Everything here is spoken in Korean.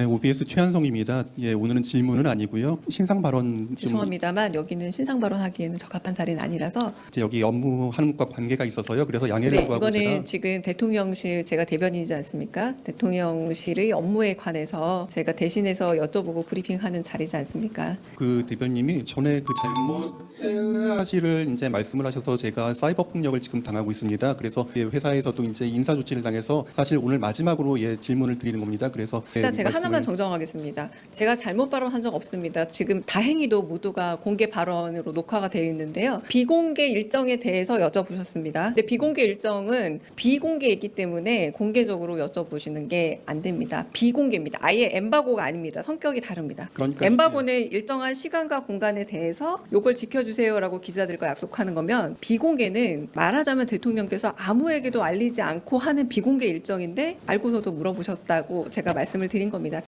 네, OBS 최한성입니다. 예, 오늘은 질문은 아니고요. 신상 발언 좀 죄송합니다만 여기는 신상 발언하기에는 적합한 자리는 아니라서 이제 여기 업무하는 것과 관계가 있어서요. 그래서 양해를 네, 구하고 이거는 제가 지금 대통령실 제가 대변인이지 않습니까? 대통령실의 업무에 관해서 제가 대신해서 여쭤보고 브리핑하는 자리지 않습니까? 그 대변님이 전에 그 잘못 사실을 이제 말씀을 하셔서 제가 사이버 폭력을 지금 당하고 있습니다. 그래서 예, 회사에서도 이제 인사 조치를 당해서 사실 오늘 마지막으로 예, 질문을 드리는 겁니다. 그래서 예, 일단 제가 하나만 정정하겠습니다. 제가 잘못 발언한 적 없습니다. 지금 다행히도 모두가 공개 발언으로 녹화가 되어 있는데요. 비공개 일정에 대해서 여쭤보셨습니다. 근데 비공개 일정은 비공개이기 때문에 공개적으로 여쭤보시는 게 안 됩니다. 비공개입니다. 아예 엠바고가 아닙니다. 성격이 다릅니다. 그러니까 엠바고는 일정한 시간과 공간에 대해서 요걸 지켜주세요라 고 기자들과 약속하는 거면 비공개는 말하자면 대통령께서 아무에게도 알리지 않고 하는 비공개 일정인데 알고서도 물어보셨다고 제가 말씀을 드린 겁니다.